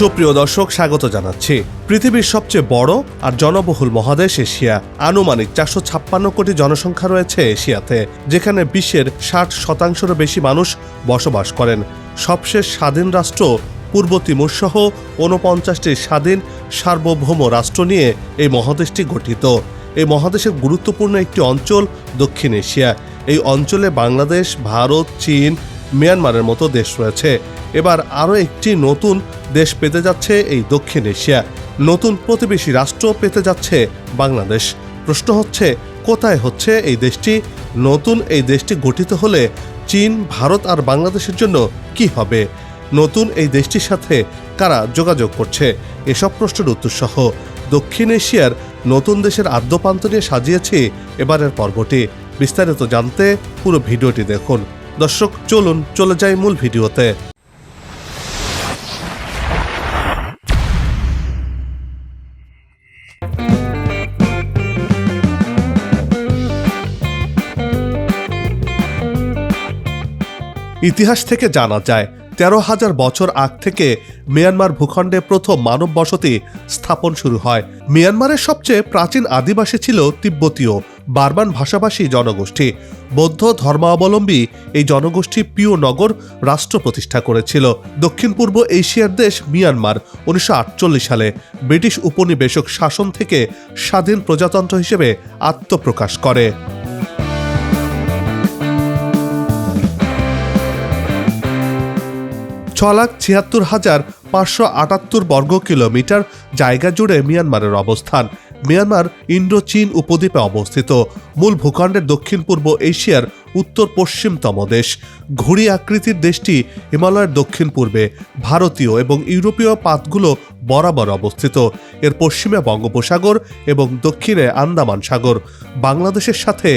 সুপ্রিয় দর্শক, স্বাগত জানাচ্ছি। পৃথিবীর সবচেয়ে বড় আর জনবহুল মহাদেশ এশিয়া। আনুমানিক চারশো ছাপ্পান্ন কোটি জনসংখ্যা রয়েছে এশিয়াতে, যেখানে বিশ্বের ষাট শতাংশেরও বেশি মানুষ বসবাস করেন। সবশেষ স্বাধীন রাষ্ট্র পূর্ব তিমুর সহ ঊনপঞ্চাশটি স্বাধীন সার্বভৌম রাষ্ট্র নিয়ে এই মহাদেশটি গঠিত। এই মহাদেশের গুরুত্বপূর্ণ একটি অঞ্চল দক্ষিণ এশিয়া। এই অঞ্চলে বাংলাদেশ, ভারত, চীন, মিয়ানমারের মতো দেশ রয়েছে। এবার আরও একটি নতুন দেশ পেতে যাচ্ছে এই দক্ষিণ এশিয়া। নতুন প্রতিবেশী রাষ্ট্র পেতে যাচ্ছে বাংলাদেশ। প্রশ্ন হচ্ছে, কোথায় হচ্ছে এই দেশটি? নতুন এই দেশটি গঠিত হলে চীন, ভারত আর বাংলাদেশের জন্য কি হবে? নতুন এই দেশটির সাথে কারা যোগাযোগ করছে? এসব প্রশ্নের উত্তর সহ দক্ষিণ এশিয়ার নতুন দেশের আদ্যপান্ত নিয়ে সাজিয়েছি এবারের পর্বটি। বিস্তারিত জানতে পুরো ভিডিওটি দেখুন। দর্শক, চলুন, চলে যাই মূল ভিডিওতে। ইতিহাস থেকে জানা যায়, তেরো হাজার বছর আগ থেকে মিয়ানমার ভূখণ্ডে প্রথম মানব বসতি স্থাপন শুরু হয়। মিয়ানমারের সবচেয়ে প্রাচীন আদিবাসী ছিল তিব্বতীয়, বার্মান ভাষাভাষী জনগোষ্ঠী। বৌদ্ধ ধর্মাবলম্বী এই জনগোষ্ঠী পিও নগর রাষ্ট্র প্রতিষ্ঠা করেছিল। দক্ষিণ পূর্ব এশিয়ার দেশ মিয়ানমার, উনিশশো আটচল্লিশ সালে ব্রিটিশ উপনিবেশক শাসন থেকে স্বাধীন প্রজাতন্ত্র হিসেবে আত্মপ্রকাশ করে। ছ লাখ ছিয়াত্তর হাজার পাঁচশো আটাত্তর বর্গ কিলোমিটার জায়গা জুড়ে মিয়ানমারের অবস্থান। মিয়ানমার ইন্ডো চীন উপদ্বীপে অবস্থিত। মূল ভূখণ্ডের দক্ষিণ পূর্ব এশিয়ার উত্তর পশ্চিমতম দেশ। ঘুড়ি আকৃতির দেশটি হিমালয়ের দক্ষিণ পূর্বে ভারতীয় এবং ইউরোপীয় পাতগুলো বরাবর অবস্থিত। এর পশ্চিমে বঙ্গোপসাগর এবং দক্ষিণে আন্দামান সাগর। বাংলাদেশের সাথে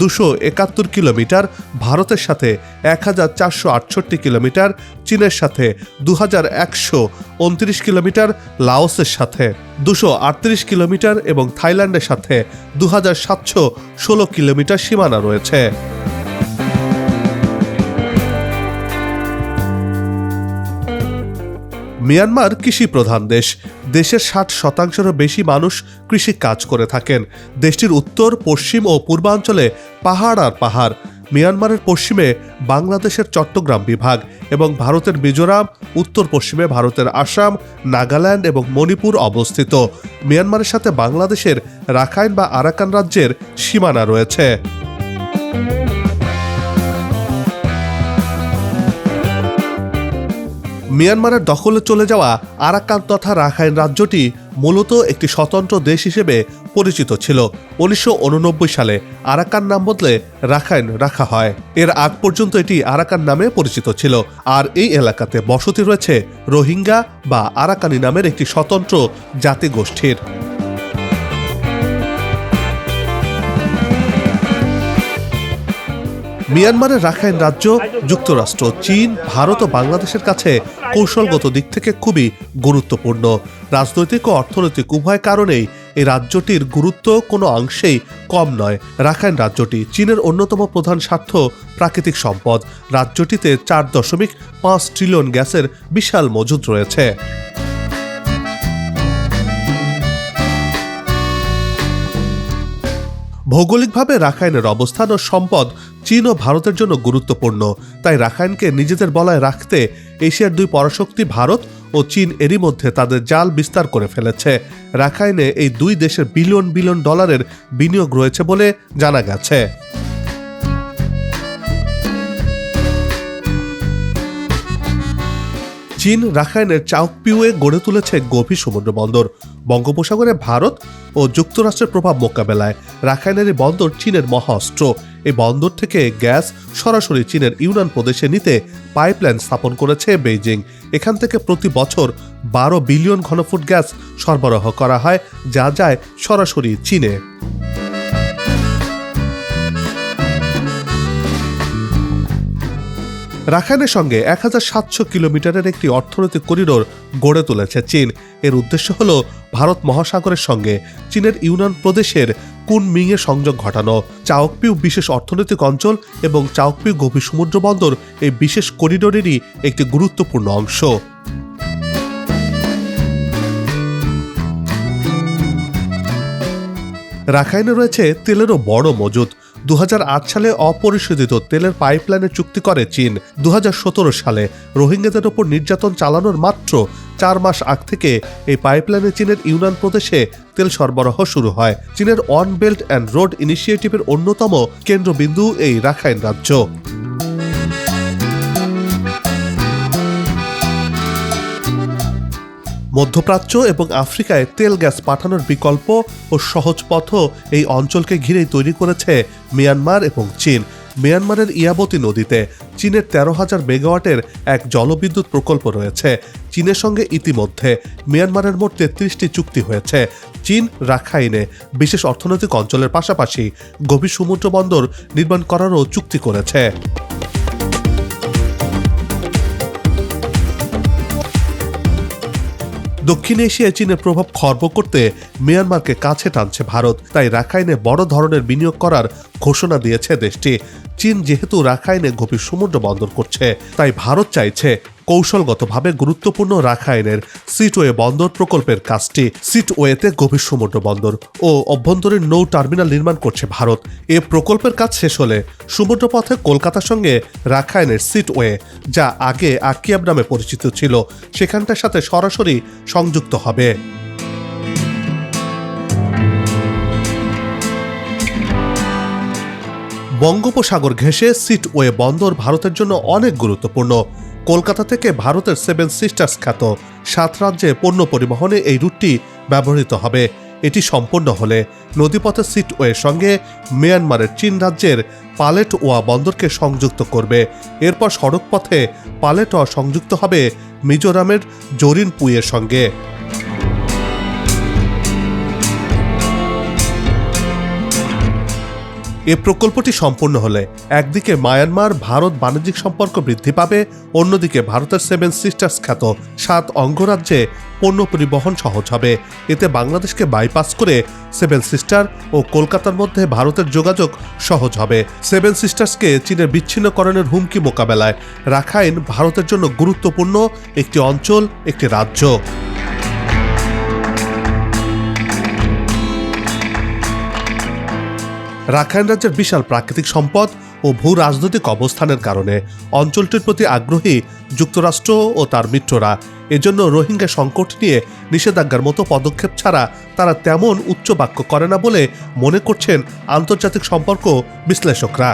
দুশো একাত্তর কিলোমিটার, ভারতের সাথে এক হাজার চারশো আটষট্টি কিলোমিটার, চীনের সাথে দু হাজার একশো উনত্রিশ কিলোমিটার, লাওসের সাথে দুশো আটত্রিশ কিলোমিটার এবং থাইল্যান্ডের সাথে দু হাজার সাতশো ষোলো কিলোমিটার সীমানা রয়েছে। মিয়ানমার কৃষি প্রধান দেশ। দেশের ষাট শতাংশেরও বেশি মানুষ কৃষি কাজ করে থাকেন। দেশটির উত্তর, পশ্চিম ও পূর্বাঞ্চলে পাহাড় আর পাহাড়। মিয়ানমারের পশ্চিমে বাংলাদেশের চট্টগ্রাম বিভাগ এবং ভারতের মিজোরাম, উত্তর পশ্চিমে ভারতের আসাম, নাগাল্যান্ড এবং মণিপুর অবস্থিত। মিয়ানমারের সাথে বাংলাদেশের রাখাইন বা আরাকান রাজ্যের সীমানা রয়েছে। মিয়ানমারের দখলে চলে যাওয়া আরাকান তথা রাখাইন রাজ্যটি মূলত একটি স্বতন্ত্র দেশ হিসেবে পরিচিত ছিল। উনিশশো উননব্বই সালে আরাকান নাম বদলে রাখাইন রাখা হয়। এর আগ পর্যন্ত এটি আরাকান নামে পরিচিত ছিল। আর এই এলাকাতে বসতি রয়েছে রোহিঙ্গা বা আরাকানি নামের একটি স্বতন্ত্র জাতিগোষ্ঠীর। মিয়ানমারের রাখাইন রাজ্য, যুক্তরাষ্ট্র, চীন, ভারত ও বাংলাদেশের কাছে কৌশলগত দিক থেকে খুবই গুরুত্বপূর্ণ। রাজনৈতিক ও অর্থনৈতিক উভয় কারণেই এই রাজ্যটির গুরুত্ব কোনো অংশেই কম নয়। রাখাইন রাজ্যটি চীনের অন্যতম প্রধান স্বার্থ, প্রাকৃতিক সম্পদ। রাজ্যটিতে চার দশমিক পাঁচ ট্রিলিয়ন গ্যাসের বিশাল মজুদ রয়েছে। ভৌগোলিকভাবে রাখাইনের অবস্থান ও সম্পদ চীন ও ভারতের জন্য গুরুত্বপূর্ণ। তাই রাখাইনকে নিজেদের বলায় রাখতে এশিয়ার দুই পরাশক্তি ভারত ও চীন এরই মধ্যে তাদের জাল বিস্তার করে ফেলেছে। রাখাইনে এই দুই দেশের বিলিয়ন বিলিয়ন ডলারের বিনিয়োগ রয়েছে বলে জানা গেছে। চীন রাখাইনের চাউকপিউয়ে গড়ে তুলেছে গভীর সমুদ্র বন্দর। বঙ্গোপসাগরে ভারত ও যুক্তরাষ্ট্রের প্রভাব মোকাবেলায় রাখাইনের বন্দর চীনের মহাস্ত্র এই বন্দর থেকে গ্যাস সরাসরি চীনের ইউনান প্রদেশে নিতে পাইপলাইন স্থাপন করেছে বেইজিং। এখান থেকে প্রতি বছর বারো বিলিয়ন ঘনফুট গ্যাস সরবরাহ করা হয়, যা যায় সরাসরি চীনে। রাখাইনের সঙ্গে এক হাজার সাতশো কিলোমিটারের একটি অর্থনৈতিক করিডোর গড়ে তুলেছে চীন। এর উদ্দেশ্য হল ভারত মহাসাগরের সঙ্গে চীনের ইউনান প্রদেশের কুনমিংয়ে সংযোগ ঘটানো। চাওকপিউ বিশেষ অর্থনৈতিক অঞ্চল এবং চাওকপিউ গভীর সমুদ্র বন্দর এই বিশেষ করিডোরেরই একটি গুরুত্বপূর্ণ অংশ। রাখাইনে রয়েছে তেলেরও বড় মজুদ। দু হাজার আট সালে অপরিশোধিত তেলের পাইপলাইনের চুক্তি করে চীন। দু হাজার সতেরো সালে রোহিঙ্গাদের ওপর নির্যাতন চালানোর মাত্র চার মাস আগ থেকে এই পাইপলাইনে চীনের ইউনান প্রদেশে তেল সরবরাহ শুরু হয়। চীনের অন বেল্ট অ্যান্ড রোড ইনিশিয়েটিভের অন্যতম কেন্দ্রবিন্দু এই রাখাইন রাজ্য। মধ্যপ্রাচ্য এবং আফ্রিকায় তেল গ্যাস পাঠানোর বিকল্প ও সহজ পথও এই অঞ্চলকে ঘিরেই তৈরি করেছে মিয়ানমার এবং চীন। মিয়ানমারের ইয়াবতী নদীতে চীনের তেরো হাজার মেগাওয়াটের এক জলবিদ্যুৎ প্রকল্প রয়েছে। চীনের সঙ্গে ইতিমধ্যে মিয়ানমারের মোট তেত্রিশটি চুক্তি হয়েছে। চীন, রাখাইনে বিশেষ অর্থনৈতিক অঞ্চলের পাশাপাশি গভীর সমুদ্র বন্দর নির্মাণ করারও চুক্তি করেছে। দক্ষিণ এশিয়ায় চীনের প্রভাব খর্ব করতে মিয়ানমারকে কাছে টানছে ভারত। তাই রাখাইনে বড় ধরনের বিনিয়োগ করার ঘোষণা দিয়েছে দেশটি। চীন যেহেতু রাখাইনে গভীর সমুদ্র বন্দর করছে, তাই ভারত চাইছে কৌশলগতভাবে গুরুত্বপূর্ণ রাখাইনের সিটওয়ে বন্দর প্রকল্পের কাজটি সিটওয়েতে গভীর সমুদ্র বন্দর ও অভ্যন্তরীণ নৌ টার্মিনাল নির্মাণ করছে ভারত। এ প্রকল্পের কাজ শেষ হলে সমুদ্রপথে কলকাতার সঙ্গে রাখাইনের সিটওয়ে, যা আগে আকিয়াব নামে পরিচিত ছিল, সেখানটার সাথে সরাসরি সংযুক্ত হবে। বঙ্গোপসাগর ঘেঁষে সিটওয়ে বন্দর ভারতের জন্য অনেক গুরুত্বপূর্ণ। কলকাতা থেকে ভারতের সেভেন সিস্টার্স খ্যাত সাত রাজ্যে পণ্য পরিবহনে এই রুটটি ব্যবহৃত হবে। এটি সম্পন্ন হলে নদীপথে সিটওয়ের সঙ্গে মিয়ানমারের চীন রাজ্যের পালেট ওয়া বন্দরকে সংযুক্ত করবে। এরপর সড়কপথে পালেট ওয়া সংযুক্ত হবে মিজোরামের জরিনপুইয়ের সঙ্গে। এ প্রকল্পটি সম্পূর্ণ হলে একদিকে মায়ানমার ভারত বাণিজ্যিক সম্পর্ক বৃদ্ধি পাবে, অন্যদিকে ভারতের সেভেন সিস্টার্স খ্যাত সাত অঙ্গরাজ্যে পণ্য পরিবহন সহজ হবে। এতে বাংলাদেশকে বাইপাস করে সেভেন সিস্টার ও কলকাতার মধ্যে ভারতের যোগাযোগ সহজ হবে। সেভেন সিস্টার্সকে চীনের বিচ্ছিন্নকরণের হুমকি মোকাবেলায় রাখাইন ভারতের জন্য গুরুত্বপূর্ণ একটি অঞ্চল, একটি রাজ্য। রাখাইন রাজ্যের বিশাল প্রাকৃতিক সম্পদ ও ভূ রাজনৈতিক অবস্থানের কারণে অঞ্চলটির প্রতি আগ্রহী যুক্তরাষ্ট্র ও তার মিত্ররা। এজন্য রোহিঙ্গা সংকট নিয়ে নিষেধাজ্ঞার মতো পদক্ষেপ ছাড়া তারা তেমন উচ্চ বাক্য করে না বলে মনে করছেন আন্তর্জাতিক সম্পর্ক বিশ্লেষকরা।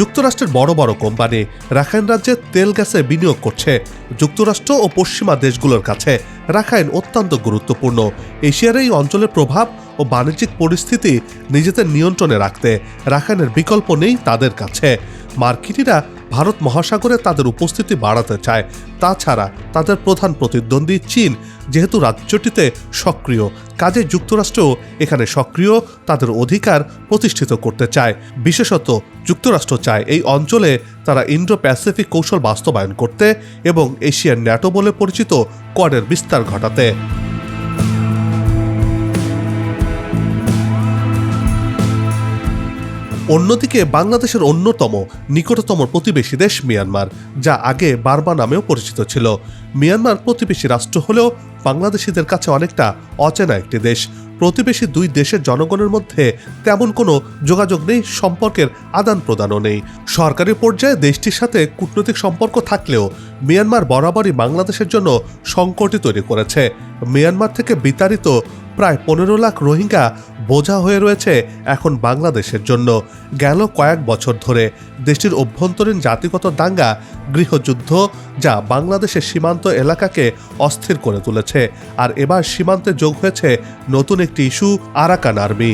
যুক্তরাষ্ট্রের বড় বড় কোম্পানি রাখাইন রাজ্যে তেল গ্যাসে বিনিয়োগ করছে। যুক্তরাষ্ট্র ও পশ্চিমা দেশগুলোর কাছে রাখাইন অত্যন্ত গুরুত্বপূর্ণ। এশিয়ার এই অঞ্চলের প্রভাব ও বাণিজ্যিক পরিস্থিতি নিজেদের নিয়ন্ত্রণে রাখতে রাখাইনের বিকল্প নেই তাদের কাছে। মার্কিনিরা ভারত মহাসাগরে তাদের উপস্থিতি বাড়াতে চায়। তাছাড়া তাদের প্রধান প্রতিদ্বন্দ্বী চীন, যেহেতু রাজ্যটিতে সক্রিয়, কাজে যুক্তরাষ্ট্র এখানে সক্রিয়, তাদের অধিকার প্রতিষ্ঠিত করতে চায়। বিশেষত যুক্তরাষ্ট্র চায় এই অঞ্চলে তারা ইন্ডো প্যাসিফিক কৌশল বাস্তবায়ন করতে এবং এশিয়ার ন্যাটো বলে পরিচিত কোয়াডের বিস্তার ঘটাতে। অন্যদিকে বাংলাদেশের অন্যতম নিকটতম প্রতিবেশী দেশ মিয়ানমার, যা আগে বার্মা নামেও পরিচিত ছিল। মিয়ানমার প্রতিবেশী রাষ্ট্র হলেও বাংলাদেশিদের কাছে অনেকটা অচেনা একটি দেশ। প্রতিবেশী দুই দেশের জনগণের মধ্যে তেমন কোনো যোগাযোগ নেই, সম্পর্কের আদান প্রদানও নেই। সরকারি পর্যায়ে দেশটির সাথে কূটনৈতিক সম্পর্ক থাকলেও মিয়ানমার বরাবরই বাংলাদেশের জন্য সংকটই তৈরি করেছে। মিয়ানমার থেকে বিতাড়িত প্রায় পনেরো লাখ রোহিঙ্গা বোঝা হয়ে রয়েছে এখন বাংলাদেশের জন্য। গেল কয়েক বছর ধরে দেশটির অভ্যন্তরীণ জাতিগত দাঙ্গা, গৃহযুদ্ধ, যা বাংলাদেশের সীমান্ত এলাকাকে অস্থির করে তুলেছে। আর এবার সীমান্তে যোগ হয়েছে নতুন একটি ইস্যু, আরাকান আর্মি।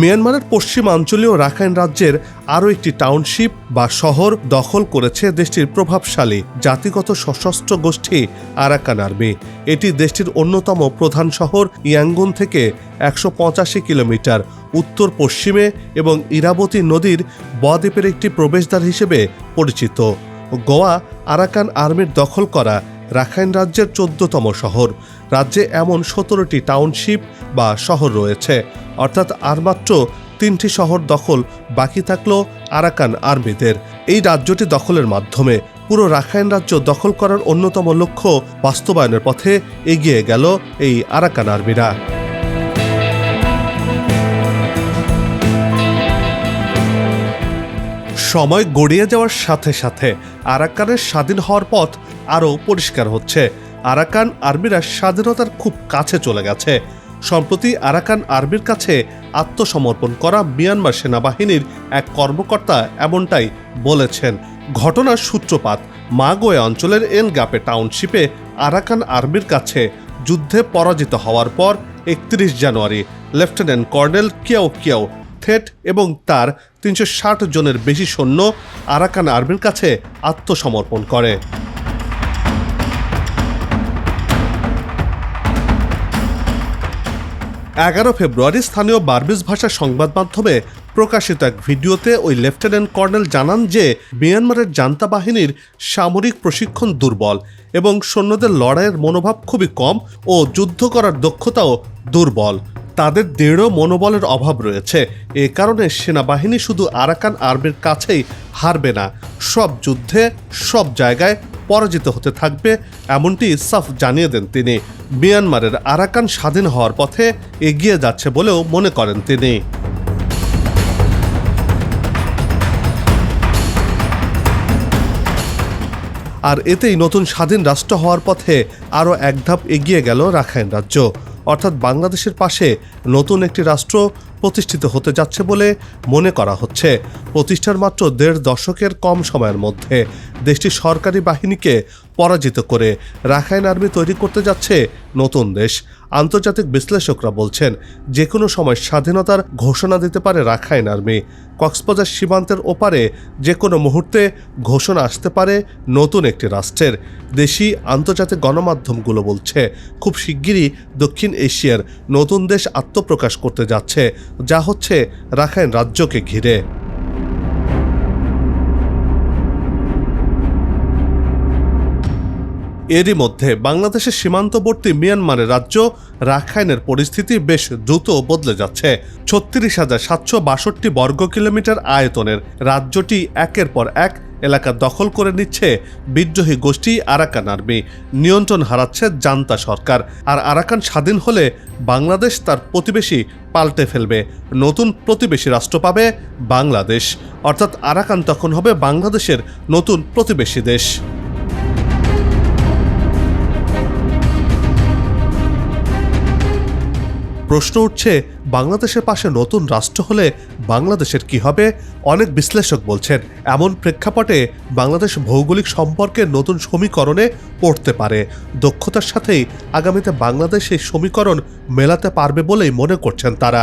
মিয়ানমারের পশ্চিমাঞ্চলীয় রাখাইন রাজ্যের আরও একটি টাউনশিপ বা শহর দখল করেছে দেশটির প্রভাবশালী, জাতিগত সশস্ত্র গোষ্ঠী আরাকান আর্মি। এটি দেশটির অন্যতম প্রধান শহর ইয়াঙ্গুন থেকে একশো পঁচাশি কিলোমিটার উত্তর পশ্চিমে এবং ইরাবতী নদীর বদ্বীপের একটি প্রবেশদ্বার হিসেবে পরিচিত। গোয়া আরাকান আর্মির দখল করা রাখাইন রাজ্যের চোদ্দতম শহর। রাজ্যে এমন সতেরোটি টাউনশিপ বা শহর রয়েছে। অর্থাৎ আর মাত্র তিনটি শহর দখল বাকি থাকল আরাকান আর্মিদের। এই রাজ্যটি দখলের মাধ্যমে পুরো রাখাইন রাজ্য দখল করার অন্যতম লক্ষ্য বাস্তবায়নের পথে এগিয়ে গেল এই আরাকান আর্মিরা। সময় গড়িয়ে যাওয়ার সাথে সাথে আরাকানের স্বাধীন হওয়ার পথ আরও পরিষ্কার হচ্ছে। আরাকান আর্মিরা স্বাধীনতার খুব কাছে চলে গেছে। সম্প্রতি আরাকান আর্মির কাছে আত্মসমর্পণ করা মিয়ানমার সেনাবাহিনীর এক কর্মকর্তা এমনটাই বলেছেন। ঘটনার সূত্রপাত, মাগোয়ে অঞ্চলের এনগাপে টাউনশিপে আরাকান আর্মির কাছে যুদ্ধে পরাজিত হওয়ার পর একত্রিশ জানুয়ারি লেফটেন্যান্ট কর্নেল কিয়াও কিয়াও থেট এবং তার তিনশো ষাট জনের বেশি সৈন্য আরাকান আর্মির কাছে আত্মসমর্পণ করে। এগারো ফেব্রুয়ারি স্থানীয় বার্বিস ভাষা সংবাদ মাধ্যমে প্রকাশিত এক ভিডিওতে ওই লেফটেন্যান্ট কর্নেল জানান যে, মিয়ানমারের জান্তা বাহিনীর সামরিক প্রশিক্ষণ দুর্বল এবং সৈন্যদের লড়াইয়ের মনোভাব খুবই কম ও যুদ্ধ করার দক্ষতাও দুর্বল। তাদের দৃঢ় মনোবলের অভাব রয়েছে। এ কারণে সেনাবাহিনী শুধু আরাকান আর্মির কাছেই হারবে না। সব যুদ্ধে সব জায়গায় পরাজিত হতে থাকবে, এমনটি সাফ জানিয়ে দেন তিনি। মিয়ানমারের আরাকান স্বাধীন হওয়ার পথে এগিয়ে যাচ্ছে বলেও মনে করেন তিনি। আর এতেই নতুন স্বাধীন রাষ্ট্র হওয়ার পথে আরও এক ধাপ এগিয়ে গেল রাখাইন রাজ্য। অর্থাৎ বাংলাদেশের পাশে নতুন একটি রাষ্ট্র প্রতিষ্ঠিত হতে যাচ্ছে বলে মনে করা হচ্ছে। প্রতিষ্ঠার মাত্র দেড় দশকের কম সময়ের মধ্যে দেশটির সরকারি বাহিনীকে পরাজিত করে রাখাইন আর্মি তৈরি করতে যাচ্ছে নতুন দেশ। আন্তর্জাতিক বিশ্লেষকরা বলছেন যে কোনো সময় স্বাধীনতার ঘোষণা দিতে পারে রাখাইন আর্মি। কক্সবাজার সীমান্তের ওপারে যে কোনো মুহূর্তে ঘোষণা আসতে পারে নতুন একটি রাষ্ট্রের। দেশি আন্তর্জাতিক গণমাধ্যমগুলো বলছে, খুব শিগগিরই দক্ষিণ এশিয়ার নতুন দেশ আত্মপ্রকাশ করতে যাচ্ছে, যা হচ্ছে রাখাইন রাজ্যকে ঘিরে। এরই মধ্যে বাংলাদেশের সীমান্তবর্তী মিয়ানমারের রাজ্য রাখাইনের পরিস্থিতি বেশ দ্রুত বদলে যাচ্ছে। ছত্রিশ হাজার সাতশো বাষট্টি বর্গ কিলোমিটার আয়তনের রাজ্যটি একের পর এক এলাকা দখল করে নিচ্ছে বিদ্রোহী গোষ্ঠী আরাকান আর্মি। নিয়ন্ত্রণ হারাচ্ছে জান্তা সরকার। আর আরাকান স্বাধীন হলে বাংলাদেশ তার প্রতিবেশী পাল্টে ফেলবে। নতুন প্রতিবেশী রাষ্ট্র পাবে বাংলাদেশ। অর্থাৎ আরাকান তখন হবে বাংলাদেশের নতুন প্রতিবেশী দেশ। প্রশ্ন উঠছে, বাংলাদেশের পাশে নতুন রাষ্ট্র হলে বাংলাদেশের কি হবে? অনেক বিশ্লেষক বলছেন, এমন প্রেক্ষাপটে বাংলাদেশ ভৌগোলিক সম্পর্কের নতুন সমীকরণে পড়তে পারে। দক্ষতার সাথেই আগামীতে বাংলাদেশ এই সমীকরণ মেলাতে পারবে বলেই মনে করছেন তারা।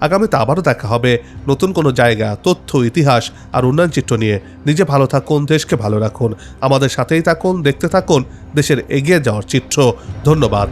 আগামীতে আবারও দেখা হবে। নতুন কোনো জায়গা, তথ্য, ইতিহাস আর উন্নয়ন চিত্র নিয়ে। নিজে ভালো থাকুন, দেশকে ভালো রাখুন। আমাদের সাথেই থাকুন, দেখতে থাকুন, দেশের এগিয়ে যাওয়ার চিত্র। ধন্যবাদ।